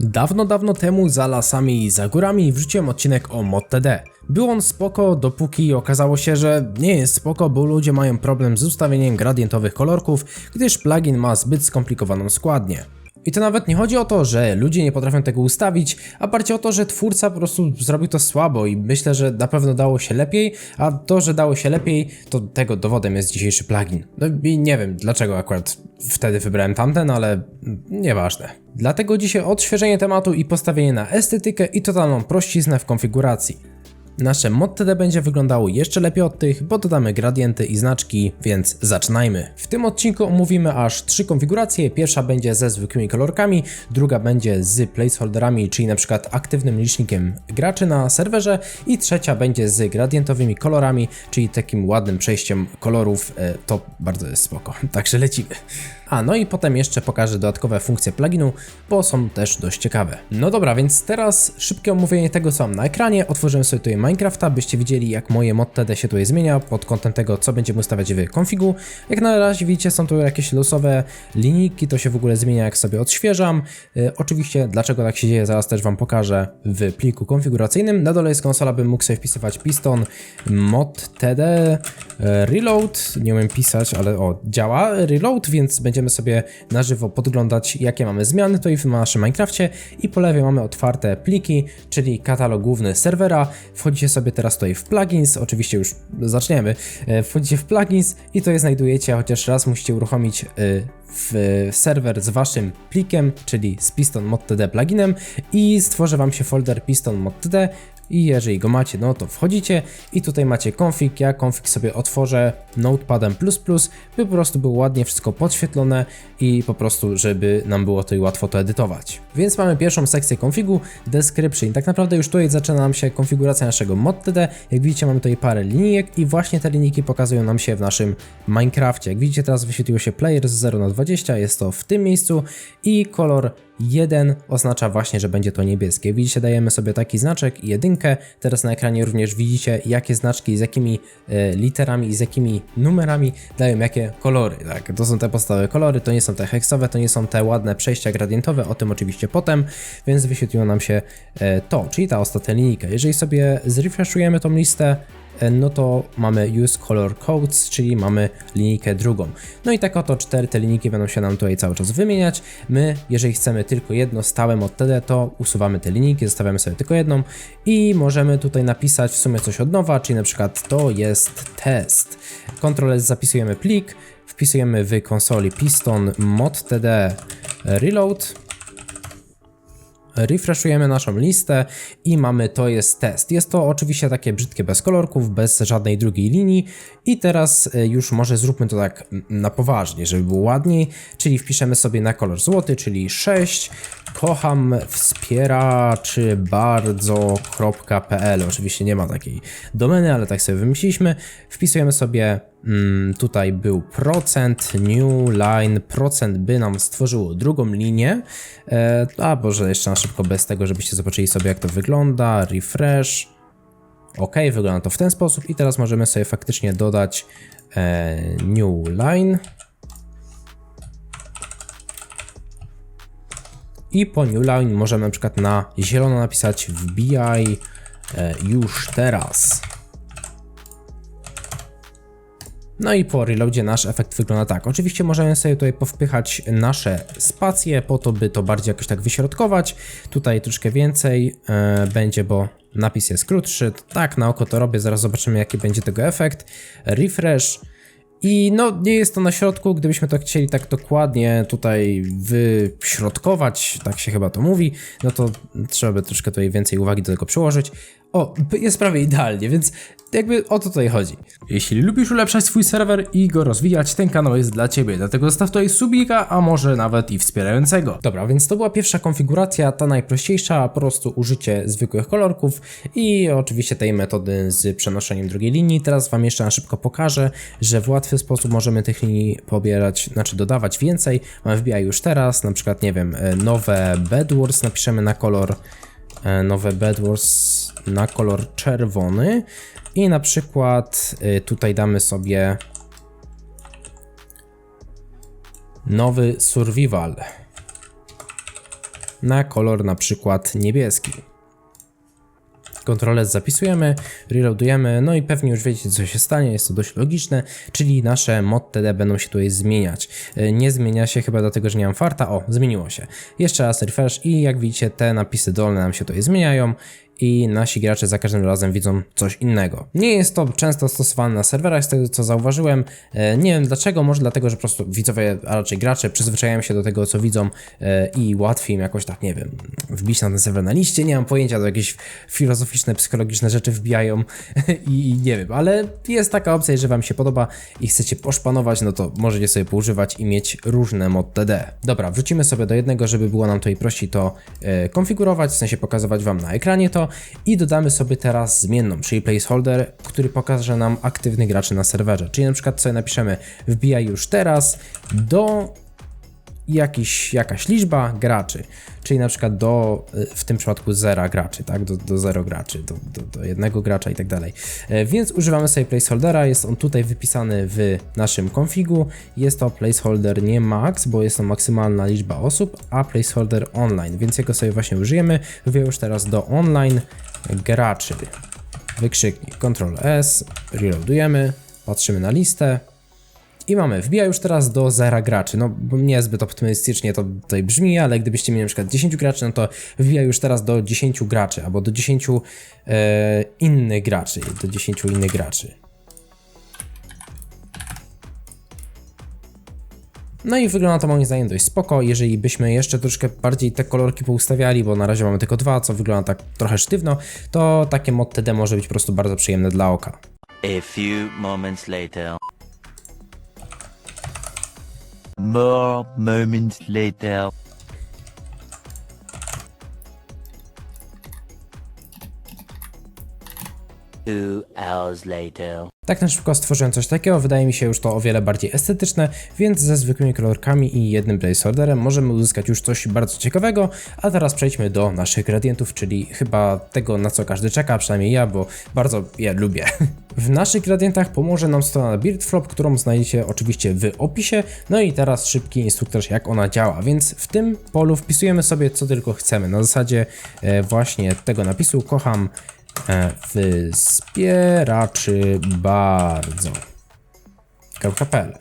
Dawno, dawno temu za lasami i za górami wrzuciłem odcinek o ModTD. Był on spoko, dopóki okazało się, że nie jest spoko, bo ludzie mają problem z ustawieniem gradientowych kolorków, gdyż plugin ma zbyt skomplikowaną składnię. I to nawet nie chodzi o to, że ludzie nie potrafią tego ustawić, a bardziej o to, że twórca po prostu zrobił to słabo i myślę, że na pewno dało się lepiej, a to, że dało się lepiej, to tego dowodem jest dzisiejszy plugin. No i nie wiem dlaczego akurat wtedy wybrałem tamten, ale nieważne. Dlatego dzisiaj odświeżenie tematu i postawienie na estetykę i totalną prościznę w konfiguracji. Nasze ModTD będzie wyglądało jeszcze lepiej od tych, bo dodamy gradienty i znaczki, więc zaczynajmy. W tym odcinku omówimy aż trzy konfiguracje. Pierwsza będzie ze zwykłymi kolorkami, druga będzie z placeholderami, czyli na przykład aktywnym licznikiem graczy na serwerze i trzecia będzie z gradientowymi kolorami, czyli takim ładnym przejściem kolorów. E, To bardzo jest spoko, także lecimy. A no i potem jeszcze pokażę dodatkowe funkcje pluginu, bo są też dość ciekawe. No dobra, więc teraz szybkie omówienie tego co mam na ekranie. Otworzyłem sobie tutaj Minecrafta, byście widzieli jak moje mod.td się tutaj zmienia pod kątem tego co będziemy ustawiać w konfigu. Jak na razie widzicie są tu jakieś losowe linijki, to się w ogóle zmienia jak sobie odświeżam. Yy, oczywiście dlaczego tak się dzieje zaraz też wam pokażę w pliku konfiguracyjnym. Na dole jest konsola, bym mógł sobie wpisywać piston mod.td e, reload, nie umiem pisać, ale o działa reload, więc będziemy sobie na żywo podglądać jakie mamy zmiany tutaj w naszym Minecrafcie i po lewej mamy otwarte pliki, czyli katalog główny serwera. Wchodzicie sobie teraz tutaj w plugins, oczywiście już zaczniemy. E, Wchodzicie w plugins i tutaj znajdujecie, chociaż raz musicie uruchomić e, w serwer z waszym plikiem, czyli z Piston ModTD pluginem i stworzy wam się folder Piston ModTD i jeżeli go macie, no to wchodzicie i tutaj macie config, ja config sobie otworzę notepadem++, by po prostu było ładnie wszystko podświetlone i po prostu, żeby nam było tutaj łatwo to edytować. Więc mamy pierwszą sekcję configu, description. Tak naprawdę już tutaj zaczyna nam się konfiguracja naszego mod.td. Jak widzicie mamy tutaj parę linijek i właśnie te linijki pokazują nam się w naszym Minecrafcie. Jak widzicie teraz wyświetliło się player z 0 na 20, jest to w tym miejscu i kolor 1 oznacza właśnie, że będzie to niebieskie. Widzicie, dajemy sobie taki znaczek i jedynkę. Teraz na ekranie również widzicie, jakie znaczki, z jakimi e, literami i z jakimi numerami dają jakie kolory. Tak, to są te podstawowe kolory, to nie są te heksowe, to nie są te ładne przejścia gradientowe, o tym oczywiście potem, więc wyświetliło nam się e, to, czyli ta ostatnia linijka. Jeżeli sobie zrefreshujemy tą listę, no to mamy use color codes, czyli mamy linijkę drugą. No i tak oto cztery te linijki będą się nam tutaj cały czas wymieniać. My, jeżeli chcemy tylko jedno stałe mod TD, to usuwamy te linijki, zostawiamy sobie tylko jedną i możemy tutaj napisać w sumie coś od nowa, czyli na przykład to jest test. Ctrl zapisujemy plik, wpisujemy w konsoli piston mod.td reload refreshujemy naszą listę i mamy to jest test. Jest to oczywiście takie brzydkie bez kolorków, bez żadnej drugiej linii i teraz e, już może zróbmy to tak na poważnie, żeby było ładniej, czyli wpiszemy sobie na kolor złoty, czyli 6 kocham wspieraczy bardzo.pl oczywiście nie ma takiej domeny, ale tak sobie wymyśliliśmy. Wpisujemy sobie tutaj był procent, new line, procent by nam stworzyło drugą linię. E, a Boże, jeszcze na szybko bez tego, żebyście zobaczyli sobie jak to wygląda. Refresh. Ok, wygląda to w ten sposób i teraz możemy sobie faktycznie dodać e, new line. I po new line możemy na przykład na zielono napisać wbijaj e, już teraz. No i po reloadzie nasz efekt wygląda tak. Oczywiście możemy sobie tutaj powpychać nasze spacje po to, by to bardziej jakoś tak wyśrodkować. Tutaj troszkę więcej e, będzie, bo napis jest krótszy. Tak, na oko to robię, zaraz zobaczymy jaki będzie tego efekt. Refresh. I no, nie jest to na środku, gdybyśmy to chcieli tak dokładnie tutaj wyśrodkować, tak się chyba to mówi, no to trzeba by troszkę tutaj więcej uwagi do tego przyłożyć. O, jest prawie idealnie, więc jakby o to tutaj chodzi. Jeśli lubisz ulepszać swój serwer i go rozwijać, ten kanał jest dla Ciebie, dlatego zostaw tutaj subika, a może nawet i wspierającego. Dobra, więc to była pierwsza konfiguracja, ta najprościejsza, po prostu użycie zwykłych kolorków i oczywiście tej metody z przenoszeniem drugiej linii. Teraz Wam jeszcze na szybko pokażę, że w łatwy sposób możemy tych linii pobierać, znaczy dodawać więcej. Mam wbijaj już teraz, na przykład, nie wiem, nowe Bedwars napiszemy na kolor e, nowe Bedwars na kolor czerwony i na przykład y, tutaj damy sobie nowy survival. na kolor na przykład niebieski. Kontrolę zapisujemy, reloadujemy, no i pewnie już wiecie co się stanie, jest to dość logiczne, czyli nasze mod.td będą się tutaj zmieniać. E, Nie zmienia się chyba dlatego, że nie mam farta, o, zmieniło się. Jeszcze raz refresh i jak widzicie te napisy dolne nam się tutaj zmieniają i nasi gracze za każdym razem widzą coś innego. Nie jest to często stosowane na serwerach, z tego co zauważyłem. E, Nie wiem dlaczego, może dlatego, że po prostu widzowie, a raczej gracze przyzwyczajają się do tego, co widzą e, i łatwiej im jakoś tak, nie wiem, wbić na ten serwer na liście. Nie mam pojęcia, to jakieś filozoficzne, psychologiczne rzeczy wbijają i, i nie wiem, ale jest taka opcja, jeżeli Wam się podoba i chcecie poszpanować, no to możecie sobie poużywać i mieć różne mod TD. Dobra, wrzucimy sobie do jednego, żeby było nam tutaj prościej to e, konfigurować, w sensie pokazywać Wam na ekranie to i dodamy sobie teraz zmienną, czyli placeholder, który pokaże nam aktywnych graczy na serwerze. Czyli na przykład sobie napiszemy wbijaj już teraz do jakiś, jakaś liczba graczy, czyli na przykład do, w tym przypadku zera graczy, tak, do, do zero graczy, do, do, do jednego gracza i tak dalej. E, Więc używamy sobie placeholdera, jest on tutaj wypisany w naszym konfigu, jest to placeholder nie max, bo jest to maksymalna liczba osób, a placeholder online, więc jego sobie właśnie użyjemy, wbiję już teraz do online graczy, wykrzyknik, Ctrl S, reloadujemy, patrzymy na listę, i mamy, wbija już teraz do zera graczy. No, niezbyt optymistycznie to tutaj brzmi, ale gdybyście mieli na przykład 10 graczy, no to wbija już teraz do 10 graczy, albo do 10 e, innych graczy, do 10 innych graczy. No i wygląda to moim zdaniem dość spoko, jeżeli byśmy jeszcze troszkę bardziej te kolorki poustawiali, bo na razie mamy tylko dwa, co wygląda tak trochę sztywno, to takie mod TD może być po prostu bardzo przyjemne dla oka. A few moments later. More moments later. Two hours later. Tak na szybko stworzyłem coś takiego, wydaje mi się już to o wiele bardziej estetyczne, więc ze zwykłymi kolorkami i jednym placeholderem możemy uzyskać już coś bardzo ciekawego, a teraz przejdźmy do naszych gradientów, czyli chyba tego na co każdy czeka, przynajmniej ja, bo bardzo je lubię. W naszych gradientach pomoże nam strona BuildFlop, którą znajdziecie oczywiście w opisie, no i teraz szybki instruktor jak ona działa, więc w tym polu wpisujemy sobie co tylko chcemy, na zasadzie e, właśnie tego napisu kocham Wspieraczy bardzo. .pl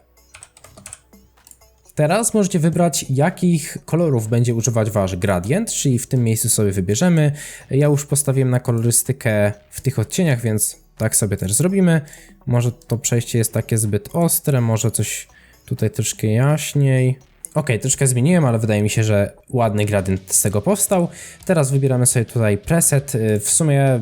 Teraz możecie wybrać, jakich kolorów będzie używać wasz gradient, czyli w tym miejscu sobie wybierzemy. Ja już postawiłem na kolorystykę w tych odcieniach, więc tak sobie też zrobimy. Może to przejście jest takie zbyt ostre, może coś tutaj troszkę jaśniej. Ok, troszkę zmieniłem, ale wydaje mi się, że ładny gradient z tego powstał. Teraz wybieramy sobie tutaj preset. Y, W sumie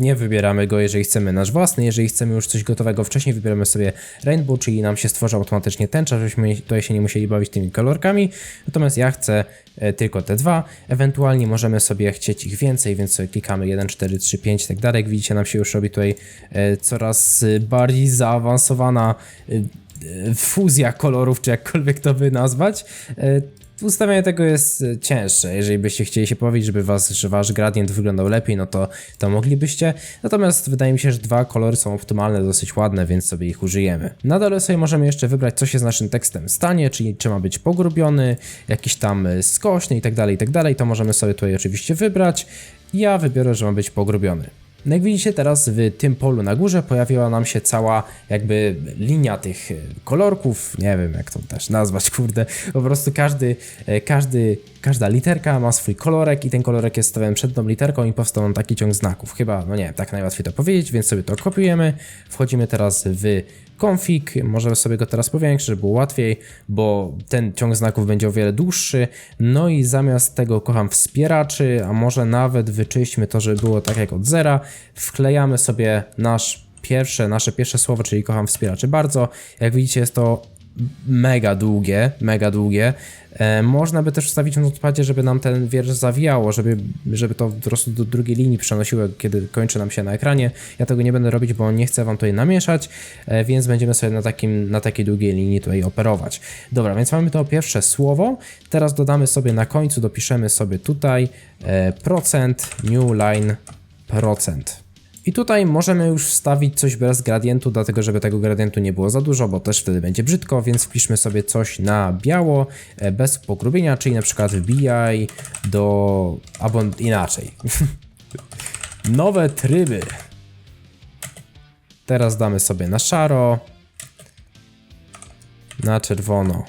nie wybieramy go, jeżeli chcemy nasz własny. Jeżeli chcemy już coś gotowego wcześniej, wybieramy sobie Rainbow, czyli nam się stworzy automatycznie tęcza, żebyśmy tutaj się nie musieli bawić tymi kolorkami. Natomiast ja chcę e, tylko te dwa. Ewentualnie możemy sobie chcieć ich więcej, więc sobie klikamy 1, 4, 3, 5 i tak dalej. Jak widzicie, nam się już robi tutaj e, coraz e, bardziej zaawansowana fuzja kolorów, czy jakkolwiek to by nazwać. Ustawianie tego jest e, cięższe. Jeżeli byście chcieli się powiedzieć, żeby was, że wasz gradient wyglądał lepiej, no to, to moglibyście. Natomiast wydaje mi się, że dwa kolory są optymalne, dosyć ładne, więc sobie ich użyjemy. Na dole sobie możemy jeszcze wybrać, co się z naszym tekstem stanie, czyli czy ma być pogrubiony, jakiś tam e, skośny i tak dalej, i tak. To możemy sobie tutaj oczywiście wybrać. Ja wybiorę, że ma być pogrubiony. No jak widzicie teraz w tym polu na górze pojawiła nam się cała jakby linia tych e, kolorków, nie wiem jak to też nazwać, kurde, po prostu każdy, e, każdy, każda literka ma swój kolorek i ten kolorek jest stawiany przed tą literką i powstał nam taki ciąg znaków, chyba, no nie, tak najłatwiej to powiedzieć, więc sobie to kopiujemy, wchodzimy teraz w config, możemy sobie go teraz powiększyć, żeby było łatwiej, bo ten ciąg znaków będzie o wiele dłuższy. No i zamiast tego kocham wspieraczy, a może nawet wyczyśćmy to, żeby było tak jak od zera, wklejamy sobie nasz pierwsze, nasze pierwsze słowo, czyli kocham wspieraczy bardzo. Jak widzicie jest to mega długie, mega długie. E, można by też wstawić w notepadzie, żeby nam ten wiersz zawijało, żeby, żeby to po prostu do drugiej linii przenosiło, kiedy kończy nam się na ekranie. Ja tego nie będę robić, bo nie chcę wam tutaj namieszać, e, więc będziemy sobie na, takim, na takiej długiej linii tutaj operować. Dobra, więc mamy to pierwsze słowo. Teraz dodamy sobie na końcu, dopiszemy sobie tutaj e, procent, new line, procent. I tutaj możemy już wstawić coś bez gradientu, dlatego żeby tego gradientu nie było za dużo, bo też wtedy będzie brzydko, więc wpiszmy sobie coś na biało, e, bez pogrubienia, czyli na przykład wbijaj do... albo inaczej. Nowe tryby. Teraz damy sobie na szaro, na czerwono.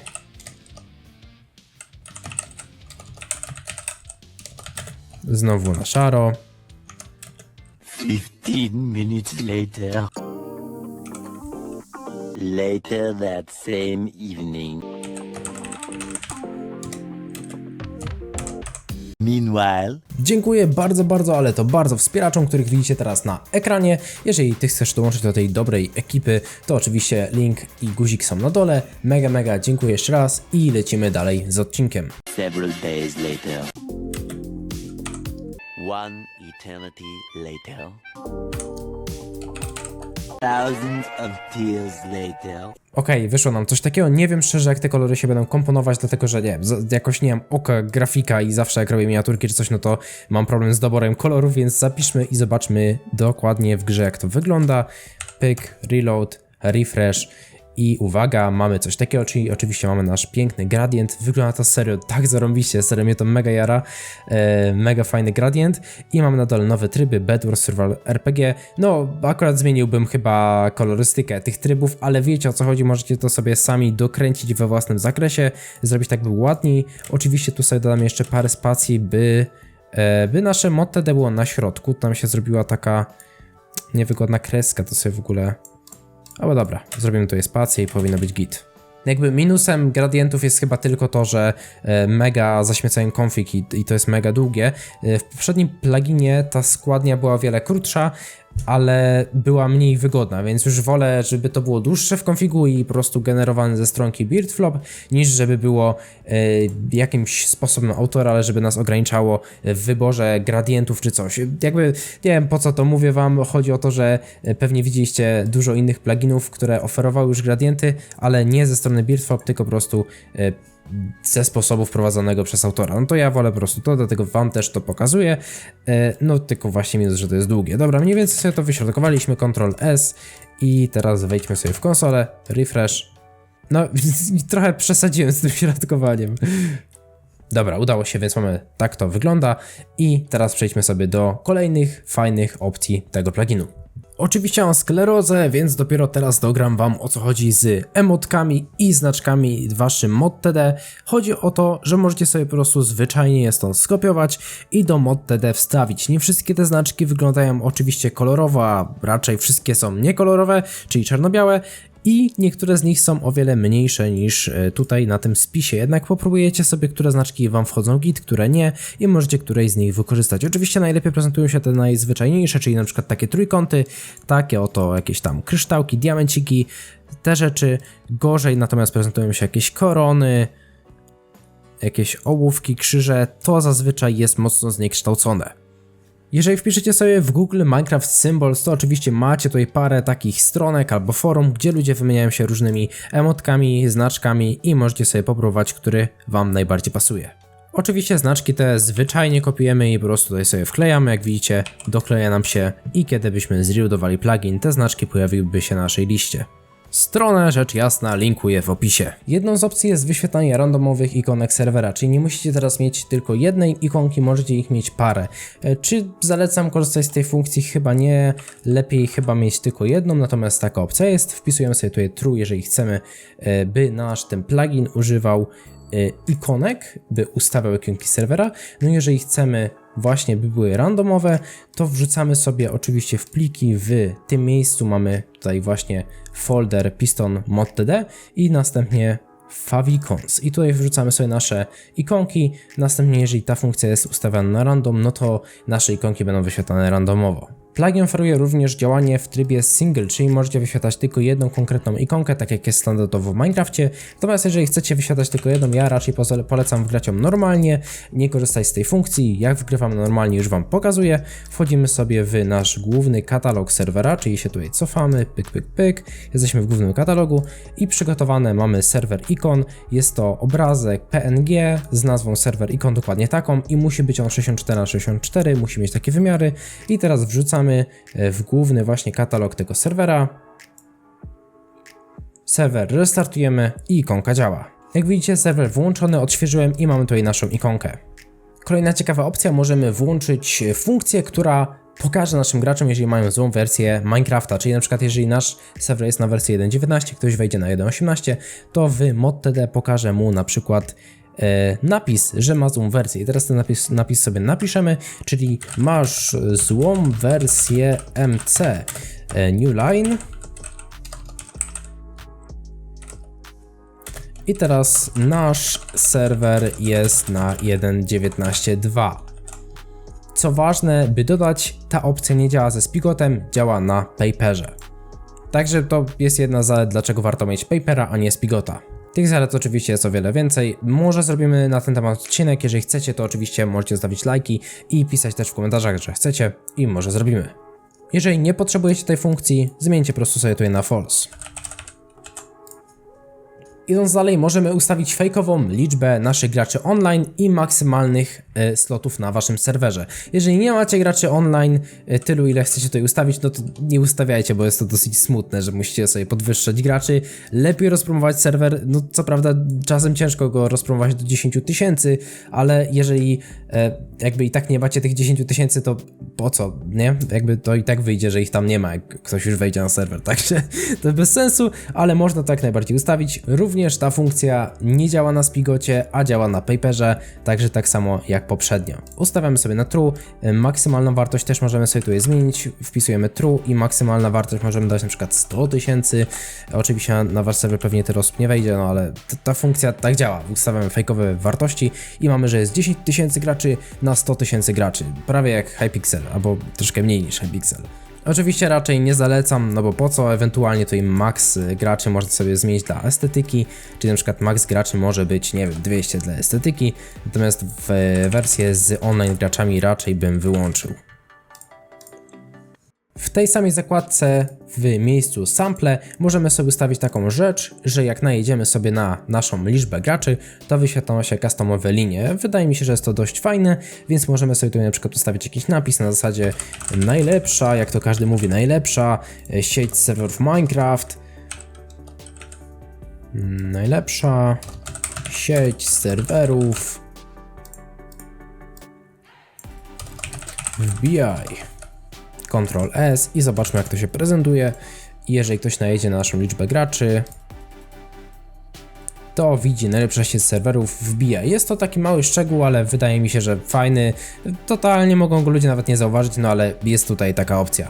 Znowu na szaro. 15 minutes later. Later that same evening. Meanwhile, Dziękuję bardzo, bardzo, ale to bardzo wspieraczom, których widzicie teraz na ekranie. Jeżeli Ty chcesz dołączyć do tej dobrej ekipy, to oczywiście link i guzik są na dole. Mega, mega dziękuję jeszcze raz i lecimy dalej z odcinkiem. several days later. One eternity later. Thousands of tears later. Okej, wyszło nam coś takiego. Nie wiem szczerze, jak te kolory się będą komponować, dlatego że nie wiem, jakoś nie mam oka grafika i zawsze jak robię miniaturki czy coś, no to mam problem z doborem kolorów, więc zapiszmy i zobaczmy dokładnie w grze, jak to wygląda. Pyk, reload, refresh. I uwaga, mamy coś takiego, czyli oczywiście mamy nasz piękny gradient. Wygląda to serio tak zarąbiście, serio mnie to mega jara. E, mega fajny gradient. I mamy na dole nowe tryby, Bedwars Survival RPG. No, akurat zmieniłbym chyba kolorystykę tych trybów, ale wiecie o co chodzi, możecie to sobie sami dokręcić we własnym zakresie, zrobić tak by ładniej. Oczywiście tu sobie dodam jeszcze parę spacji, by, e, by nasze mod TD było na środku. Tam się zrobiła taka niewygodna kreska, to sobie w ogóle... Ale dobra, zrobimy tutaj spację i powinno być git. Jakby minusem gradientów jest chyba tylko to, że e, mega zaśmiecają config i, i to jest mega długie. E, W poprzednim pluginie ta składnia była wiele krótsza, ale była mniej wygodna, więc już wolę, żeby to było dłuższe w konfigu i po prostu generowane ze stronki Beardflop, niż żeby było e, jakimś sposobem autora, ale żeby nas ograniczało w wyborze gradientów czy coś. Jakby nie wiem po co to mówię wam, chodzi o to, że e, pewnie widzieliście dużo innych pluginów, które oferowały już gradienty, ale nie ze strony Beardflop, tylko po prostu e, ze sposobu wprowadzonego przez autora. No to ja wolę po prostu to, dlatego wam też to pokazuję. E, No tylko właśnie minus, że to jest długie. Dobra, mniej więcej sobie to wyśrodkowaliśmy, Ctrl S i teraz wejdźmy sobie w konsolę, refresh. No, trochę przesadziłem z tym środkowaniem. Dobra, udało się, więc mamy tak to wygląda i teraz przejdźmy sobie do kolejnych fajnych opcji tego pluginu. Oczywiście mam sklerozę, więc dopiero teraz dogram wam o co chodzi z emotkami i znaczkami waszym ModTD. Chodzi o to, że możecie sobie po prostu zwyczajnie je stąd skopiować i do ModTD wstawić. Nie wszystkie te znaczki wyglądają oczywiście kolorowo, a raczej wszystkie są niekolorowe, czyli czarno-białe i niektóre z nich są o wiele mniejsze niż e, tutaj na tym spisie. Jednak popróbujecie sobie, które znaczki wam wchodzą git, które nie i możecie którejś z nich wykorzystać. Oczywiście najlepiej prezentują się te najzwyczajniejsze, czyli na przykład takie trójkąty, takie oto jakieś tam kryształki, diamenciki, te rzeczy. Gorzej natomiast prezentują się jakieś korony, jakieś ołówki, krzyże, to zazwyczaj jest mocno zniekształcone. Jeżeli wpiszecie sobie w Google Minecraft Symbols, to oczywiście macie tutaj parę takich stronek albo forum, gdzie ludzie wymieniają się różnymi emotkami, znaczkami i możecie sobie popróbować, który Wam najbardziej pasuje. Oczywiście znaczki te zwyczajnie kopiujemy i po prostu tutaj sobie wklejamy, jak widzicie dokleja nam się i kiedy byśmy plugin, te znaczki pojawiłyby się na naszej liście. Stronę, rzecz jasna, linkuję w opisie. Jedną z opcji jest wyświetlanie randomowych ikonek serwera, czyli nie musicie teraz mieć tylko jednej ikonki, możecie ich mieć parę. E, Czy zalecam korzystać z tej funkcji? Chyba nie. Lepiej chyba mieć tylko jedną, natomiast taka opcja jest. Wpisujemy sobie tutaj true, jeżeli chcemy, e, by nasz ten plugin używał e, ikonek, by ustawiał ikonki serwera. No jeżeli chcemy właśnie, by były randomowe, to wrzucamy sobie oczywiście w pliki. W tym miejscu mamy tutaj właśnie folder piston mod.td i następnie favicons. I tutaj wrzucamy sobie nasze ikonki, następnie jeżeli ta funkcja jest ustawiona na random, no to nasze ikonki będą wyświetlane randomowo. Plugin oferuje również działanie w trybie single, czyli możecie wyświetlać tylko jedną konkretną ikonkę, tak jak jest standardowo w Minecrafcie. Natomiast jeżeli chcecie wyświetlać tylko jedną, ja raczej polecam wgrać ją normalnie, nie korzystać z tej funkcji. Jak wgrywam normalnie, już Wam pokazuję. Wchodzimy sobie w nasz główny katalog serwera, czyli się tutaj cofamy, pyk, pyk, pyk. Jesteśmy w głównym katalogu i przygotowane mamy serwer ikon. Jest to obrazek PNG z nazwą serwer ikon dokładnie taką i musi być on 64 na 64, musi mieć takie wymiary. I teraz wrzucamy e, w główny właśnie katalog tego serwera. Serwer restartujemy i ikonka działa. Jak widzicie, serwer włączony, odświeżyłem i mamy tutaj naszą ikonkę. Kolejna ciekawa opcja, możemy włączyć funkcję, która pokaże naszym graczom, jeżeli mają złą wersję Minecrafta, czyli na przykład jeżeli nasz serwer jest na wersji 1.19, ktoś wejdzie na 1.18, to w mod.td pokaże mu na przykład e, napis, że ma złą wersję. I teraz ten napis, napis sobie napiszemy, czyli masz złą wersję MC e, New Line. I teraz nasz serwer jest na 1.19.2. Co ważne, by dodać, ta opcja nie działa ze Spigotem, działa na Paperze. Także to jest jedna z zalet, dlaczego warto mieć Papera, a nie Spigota. Tych zalet oczywiście jest o wiele więcej. Może zrobimy na ten temat odcinek. Jeżeli chcecie, to oczywiście możecie zostawić lajki i pisać też w komentarzach, że chcecie i może zrobimy. Jeżeli nie potrzebujecie tej funkcji, zmieńcie po prostu sobie tutaj na false. Idąc dalej, możemy ustawić fejkową liczbę naszych graczy online i maksymalnych e, slotów na waszym serwerze. Jeżeli nie macie graczy online e, tylu, ile chcecie tutaj ustawić, no to nie ustawiajcie, bo jest to dosyć smutne, że musicie sobie podwyższać graczy. Lepiej rozpromować serwer, no co prawda czasem ciężko go rozpromować do 10 tysięcy, ale jeżeli e, jakby i tak nie macie tych 10 tysięcy, to po co, nie? Jakby to i tak wyjdzie, że ich tam nie ma, jak ktoś już wejdzie na serwer, także to bez sensu, ale można to jak najbardziej ustawić. Również ta funkcja nie działa na Spigocie, a działa na Paperze, także tak samo jak poprzednio. Ustawiamy sobie na true, maksymalną wartość też możemy sobie tutaj zmienić, wpisujemy true i maksymalna wartość możemy dać na przykład 100 tysięcy. Oczywiście na wasz serwer pewnie tyle osób nie wejdzie, no ale ta funkcja tak działa. Ustawiamy fejkowe wartości i mamy, że jest 10 tysięcy graczy na 100 tysięcy graczy, prawie jak Hypixel, albo troszkę mniej niż Hypixel. Oczywiście raczej nie zalecam, no bo po co, ewentualnie to im max graczy można sobie zmienić dla estetyki, czyli na przykład max graczy może być, nie wiem, 200 dla estetyki, natomiast w e, wersję z online graczami raczej bym wyłączył. W tej samej zakładce w miejscu sample możemy sobie ustawić taką rzecz, że jak najedziemy sobie na naszą liczbę graczy, to wyświetlą się customowe linie. Wydaje mi się, że jest to dość fajne, więc możemy sobie tutaj na przykład ustawić jakiś napis na zasadzie najlepsza, jak to każdy mówi, najlepsza e, sieć serwerów Minecraft. Najlepsza sieć serwerów wbijaj. Ctrl S i zobaczmy jak to się prezentuje. Jeżeli ktoś najedzie na naszą liczbę graczy, to widzi najlepsza sieć serwerów wbija. Jest to taki mały szczegół, ale wydaje mi się, że fajny. Totalnie mogą go ludzie nawet nie zauważyć, no ale jest tutaj taka opcja.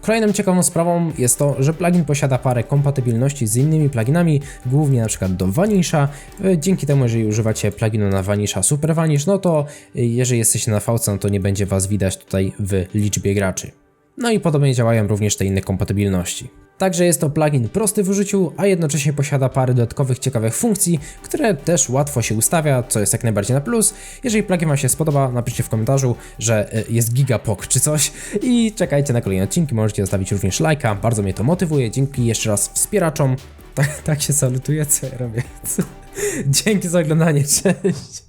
Kolejną ciekawą sprawą jest to, że plugin posiada parę kompatybilności z innymi pluginami, głównie przykład do Vanisha. Dzięki temu, jeżeli używacie pluginu na Vanisha Super Vanish, no to jeżeli jesteście na VC, no to nie będzie Was widać tutaj w liczbie graczy. No i podobnie działają również te inne kompatybilności. Także jest to plugin prosty w użyciu, a jednocześnie posiada parę dodatkowych ciekawych funkcji, które też łatwo się ustawia, co jest jak najbardziej na plus. Jeżeli plugin Wam się spodoba, napiszcie w komentarzu, że y, jest gigapok czy coś i czekajcie na kolejne odcinki, możecie zostawić również lajka, bardzo mnie to motywuje. Dzięki jeszcze raz wspieraczom. Tak, tak się salutuje, co ja robię. Dzięki za oglądanie, cześć!